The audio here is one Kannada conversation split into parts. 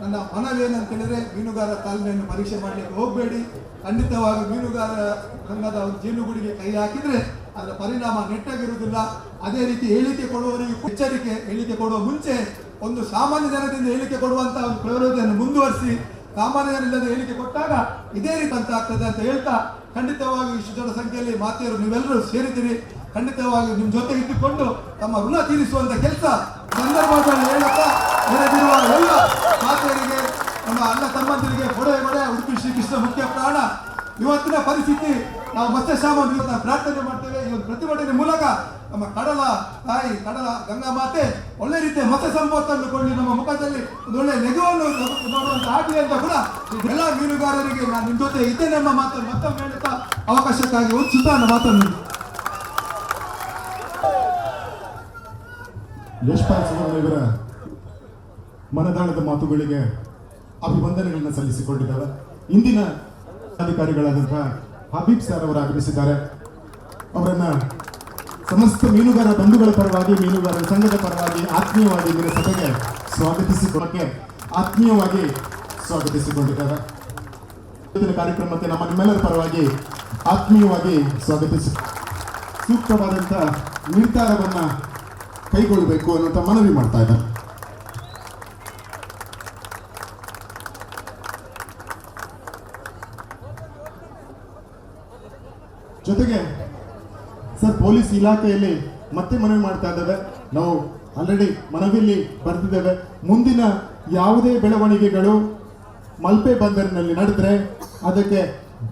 ನನ್ನ ಮನವೇನಂತ ಹೇಳಿದ್ರೆ ಮೀನುಗಾರ ತಾಳ್ಮೆಯನ್ನು ಪರೀಕ್ಷೆ ಮಾಡಲಿಕ್ಕೆ ಹೋಗಬೇಡಿ. ಖಂಡಿತವಾಗಿ ಮೀನುಗಾರ ಸಂಘದ ಒಂದು ಜೇನುಗೂಡಿಗೆ ಕೈ ಹಾಕಿದ್ರೆ ಅದರ ಪರಿಣಾಮ ನೆಟ್ಟಾಗಿರುವುದಿಲ್ಲ. ಅದೇ ರೀತಿ ಹೇಳಿಕೆ ಕೊಡುವವರಿಗೆ ಎಚ್ಚರಿಕೆ, ಹೇಳಿಕೆ ಕೊಡುವ ಮುಂಚೆ ಒಂದು ಸಾಮಾನ್ಯ ಜನದಿಂದ ಹೇಳಿಕೆ ಕೊಡುವಂತಹ ಒಂದು ಪ್ರಯೋಜನ ಮುಂದುವರಿಸಿ ಸಾಮಾನ್ಯ ಜನರಿಲ್ಲದ ಹೇಳಿಕೆ ಕೊಟ್ಟಾಗ ಇದೇ ರೀತಿ ಅಂತ ಆಗ್ತದೆ ಅಂತ ಹೇಳ್ತಾ ಖಂಡಿತವಾಗಿ ಇಷ್ಟು ದೊಡ್ಡ ಸಂಖ್ಯೆಯಲ್ಲಿ ಮಾತೆಯರು ನೀವೆಲ್ಲರೂ ಸೇರಿದ್ದೀರಿ. ಖಂಡಿತವಾಗಿ ನಿಮ್ಮ ಜೊತೆ ಇಟ್ಟುಕೊಂಡು ತಮ್ಮ ಋಣ ತೀರಿಸುವಂತ ಕೆಲಸ ಸಂದರ್ಭದಲ್ಲಿ ಹೇಳುತ್ತಾ ನೆರೆದಿರುವ ಎಲ್ಲ ಮಾತೆಯರಿಗೆ ನಮ್ಮ ಅಣ್ಣ ತಮ್ಮಂದಿರಿಗೆ ಕೊಡೆ ಮಳೆ ಉಡುಪಿ ಶ್ರೀಕೃಷ್ಣ ಮುಖ್ಯ ಪ್ರಾಣ. ಇವತ್ತಿನ ಪರಿಸ್ಥಿತಿ, ನಾವು ಮತ್ತೆ ಇವತ್ತು ಪ್ರಾರ್ಥನೆ ಮಾಡ್ತೇವೆ. ಈ ಒಂದು ಪ್ರತಿಭಟನೆ ಮೂಲಕ ನಮ್ಮ ಕಡಲ ತಾಯಿ, ಕಡಲ ಗಂಗಾ ಮಾತೆ ಒಳ್ಳೆ ರೀತಿಯ ಮತ ಸಂಪತ್ತನ್ನು ಕೊಳ್ಳಿ ನಮ್ಮ ಮುಖದಲ್ಲಿ ಒಂದು ಒಳ್ಳೆ ನೆಗವನ್ನು ಮಾಡುವಂತ ಆಗಲಿ ಅಂತ ಕೂಡ ಎಲ್ಲ ಮೀನುಗಾರರಿಗೆ ನಾನು ನಿಮ್ಮ ಜೊತೆ ಇದ್ದೇನೆ ಎಂಬ ಮಾತನ್ನು ಮತ್ತೊಮ್ಮೆ ಹೇಳುತ್ತಾ, ಅವಕಾಶಕ್ಕಾಗಿ ಉತ್ಸುತ ನನ್ನ ಮಾತನ್ನು ಮನದಾಳದ ಮಾತುಗಳಿಗೆ ಅಭಿವಂದನೆಗಳನ್ನು ಸಲ್ಲಿಸಿಕೊಂಡಿದ್ದಾರೆ ಇಂದಿನ ಅಧಿಕಾರಿಗಳಾದಂತಹ ಹಬೀಬ್ ಸರ್ ಅವರು ಆಗಮಿಸಿದ್ದಾರೆ. ಅವರನ್ನ ಸಮಸ್ತ ಮೀನುಗಾರ ಬಂಧುಗಳ ಪರವಾಗಿ, ಮೀನುಗಾರರ ಸಂಘದ ಪರವಾಗಿ ಆತ್ಮೀಯವಾಗಿ ಇಂದಿನ ಸಭೆಗೆ ಸ್ವಾಗತಿಸಿಕೊಳ್ಳಕ್ಕೆ ಆತ್ಮೀಯವಾಗಿ ಸ್ವಾಗತಿಸಿಕೊಂಡಿದ್ದಾರೆ. ಇವತ್ತಿನ ಕಾರ್ಯಕ್ರಮಕ್ಕೆ ನಮ್ಮ ನಿಮ್ಮೆಲ್ಲರ ಪರವಾಗಿ ಆತ್ಮೀಯವಾಗಿ ಸ್ವಾಗತಿಸಿ, ಸೂಕ್ತವಾದಂಥ ನಿರ್ಧಾರವನ್ನು ಕೈಗೊಳ್ಳಬೇಕು ಅನ್ನುವಂಥ ಮನವಿ ಮಾಡ್ತಾ ಇದ್ದಾರೆ. ಜೊತೆಗೆ, ಸರ್, ಪೊಲೀಸ್ ಇಲಾಖೆಯಲ್ಲಿ ಮತ್ತೆ ಮನವಿ ಮಾಡ್ತಾ ಇದ್ದೇವೆ. ನಾವು ಆಲ್ರೆಡಿ ಮನವಿಯಲ್ಲಿ ಬರ್ತಿದ್ದೇವೆ ಮುಂದಿನ ಯಾವುದೇ ಬೆಳವಣಿಗೆಗಳು ಮಲ್ಪೆ ಬಂದರಿನಲ್ಲಿ ನಡೆದ್ರೆ, ಅದಕ್ಕೆ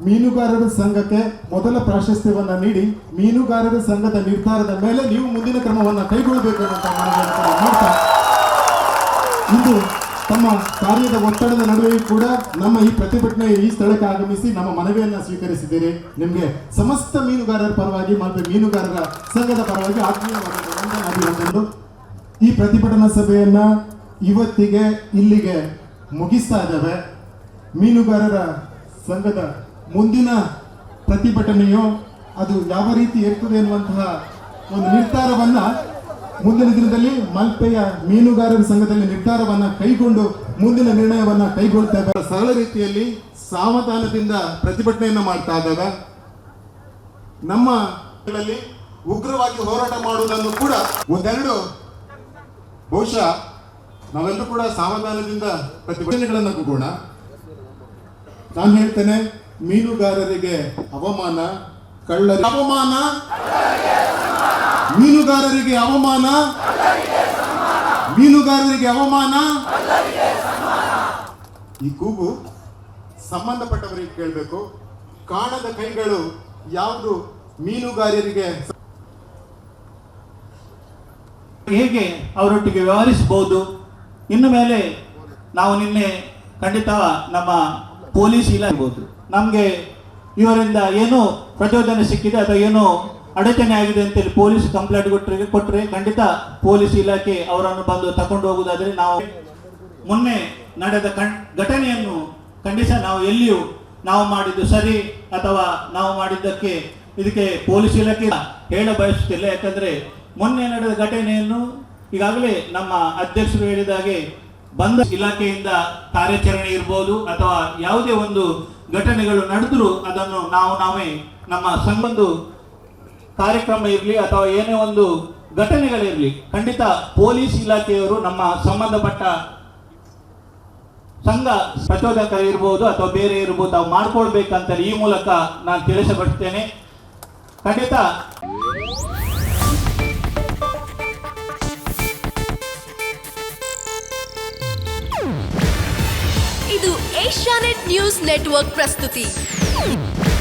ಮೀನುಗಾರರ ಸಂಘಕ್ಕೆ ಮೊದಲ ಪ್ರಾಶಸ್ತ್ಯವನ್ನ ನೀಡಿ, ಮೀನುಗಾರರ ಸಂಘದ ನಿರ್ಧಾರದ ಮೇಲೆ ನೀವು ಮುಂದಿನ ಕ್ರಮವನ್ನು ಕೈಗೊಳ್ಳಬೇಕು ಅಂತ ಇಂದು ತಮ್ಮ ಕಾರ್ಯದ ಒತ್ತಡದ ನಡುವೆಯೂ ಕೂಡ ನಮ್ಮ ಈ ಪ್ರತಿಭಟನೆ ಈ ಸ್ಥಳಕ್ಕೆ ಆಗಮಿಸಿ ನಮ್ಮ ಮನವಿಯನ್ನು ಸ್ವೀಕರಿಸಿದ್ದೀರಿ ನಿಮಗೆ ಸಮಸ್ತ ಮೀನುಗಾರರ ಪರವಾಗಿ ಮತ್ತು ಮೀನುಗಾರರ ಸಂಘದ ಪರವಾಗಿ ಆತ್ಮೀಯವಾದ ಈ ಪ್ರತಿಭಟನಾ ಸಭೆಯನ್ನ ಇವತ್ತಿಗೆ ಇಲ್ಲಿಗೆ ಮುಗಿಸ್ತಾ ಇದ್ದೇವೆ. ಮೀನುಗಾರರ ಸಂಘದ ಮುಂದಿನ ಪ್ರತಿಭಟನೆಯು ಅದು ಯಾವ ರೀತಿ ಇರ್ತದೆ ಎನ್ನುವಂತಹ ಒಂದು ನಿರ್ಧಾರವನ್ನ ಮುಂದಿನ ದಿನದಲ್ಲಿ ಮಲ್ಪೆಯ ಮೀನುಗಾರರ ಸಂಘದಲ್ಲಿ ನಿರ್ಧಾರವನ್ನ ಕೈಗೊಂಡು ಮುಂದಿನ ನಿರ್ಣಯವನ್ನ ಕೈಗೊಳ್ತೇವೆ ಸರಳ ರೀತಿಯಲ್ಲಿ ಸಾವಧಾನದಿಂದ ಪ್ರತಿಭಟನೆಯನ್ನ ಮಾಡ್ತಾ ಇದ್ದಾಗ ನಮ್ಮಲ್ಲಿ ಉಗ್ರವಾಗಿ ಹೋರಾಟ ಮಾಡುವುದನ್ನು ಕೂಡ ಒಂದೆರಡು ಬಹುಶಃ ನಾವೆಲ್ಲರೂ ಕೂಡ ಸಾವಧಾನದಿಂದ ಪ್ರತಿಭಟನೆಗಳನ್ನು ಕೂಗೋಣ. ನಾನು ಹೇಳ್ತೇನೆ, ಮೀನುಗಾರರಿಗೆ ಅವಮಾನ, ಕಳ್ಳರಿಗೆ ಅವಮಾನ. ಮೀನುಗಾರರಿಗೆ ಅವಮಾನ? ಮೀನುಗಾರರಿಗೆ ಅವಮಾನ? ಈ ಕೂಗು ಸಂಬಂಧಪಟ್ಟವರಿಗೆ ಕೇಳಬೇಕು. ಕಾಣದ ಕೈಗಳು ಯಾವುದು ಮೀನುಗಾರರಿಗೆ? ಹೇಗೆ ಅವರೊಟ್ಟಿಗೆ ವ್ಯವಹರಿಸಬಹುದು? ಇನ್ನು ಮೇಲೆ ನಾವು ನಿನ್ನೆ ಖಂಡಿತ ನಮ್ಮ ಪೊಲೀಸ್ ಇಲಾಖೆ ನಮಗೆ ಇವರಿಂದ ಏನು ಪ್ರಚೋದನೆ ಸಿಕ್ಕಿದೆ ಅಥವಾ ಏನೋ ಅಡಚಣೆ ಆಗಿದೆ ಅಂತೇಳಿ ಪೊಲೀಸ್ ಕಂಪ್ಲೇಂಟ್ ಕೊಟ್ಟರೆ ಕೊಟ್ಟರೆ ಖಂಡಿತ ಪೊಲೀಸ್ ಇಲಾಖೆ ಅವರನ್ನು ಬಂದು ತಕೊಂಡು ಹೋಗುವುದಾದರೆ ನಾವು ಮೊನ್ನೆ ನಡೆದ ಘಟನೆಯನ್ನು ಖಂಡಿತ ನಾವು ಎಲ್ಲಿಯೂ ನಾವು ಮಾಡಿದ್ದು ಸರಿ ಅಥವಾ ನಾವು ಮಾಡಿದ್ದಕ್ಕೆ ಇದಕ್ಕೆ ಪೊಲೀಸ್ ಇಲಾಖೆ ಹೇಳ ಬಯಸುತ್ತಿಲ್ಲ. ಯಾಕಂದ್ರೆ ಮೊನ್ನೆ ನಡೆದ ಘಟನೆಯನ್ನು ಈಗಾಗಲೇ ನಮ್ಮ ಅಧ್ಯಕ್ಷರು ಹೇಳಿದ ಹಾಗೆ ಬಂದ ಇಲಾಖೆಯಿಂದ ಕಾರ್ಯಾಚರಣೆ ಇರ್ಬೋದು ಅಥವಾ ಯಾವುದೇ ಒಂದು ಘಟನೆಗಳು ನಡೆದರೂ ಅದನ್ನು ನಾವು ನಾವೇ ನಮ್ಮ ಸಂಬಂಧ ಕಾರ್ಯಕ್ರಮ ಇರಲಿ ಅಥವಾ ಏನೇ ಒಂದು ಘಟನೆಗಳಿರಲಿ, ಖಂಡಿತ ಪೊಲೀಸ್ ಇಲಾಖೆಯವರು ನಮ್ಮ ಸಂಬಂಧಪಟ್ಟ ಸಂಘ ಪ್ರಚೋದಕ ಇರ್ಬೋದು ಅಥವಾ ಬೇರೆ ಇರ್ಬೋದು ತಾವು ಮಾಡ್ಕೊಳ್ಬೇಕಂತ ಈ ಮೂಲಕ ನಾನು ತಿಳಿಸಪಡ್ತೇನೆ ಖಂಡಿತ. ಇದು ಏಷ್ಯಾನೆಟ್ ನ್ಯೂಸ್ ನೆಟ್ವರ್ಕ್ ಪ್ರಸ್ತುತಿ.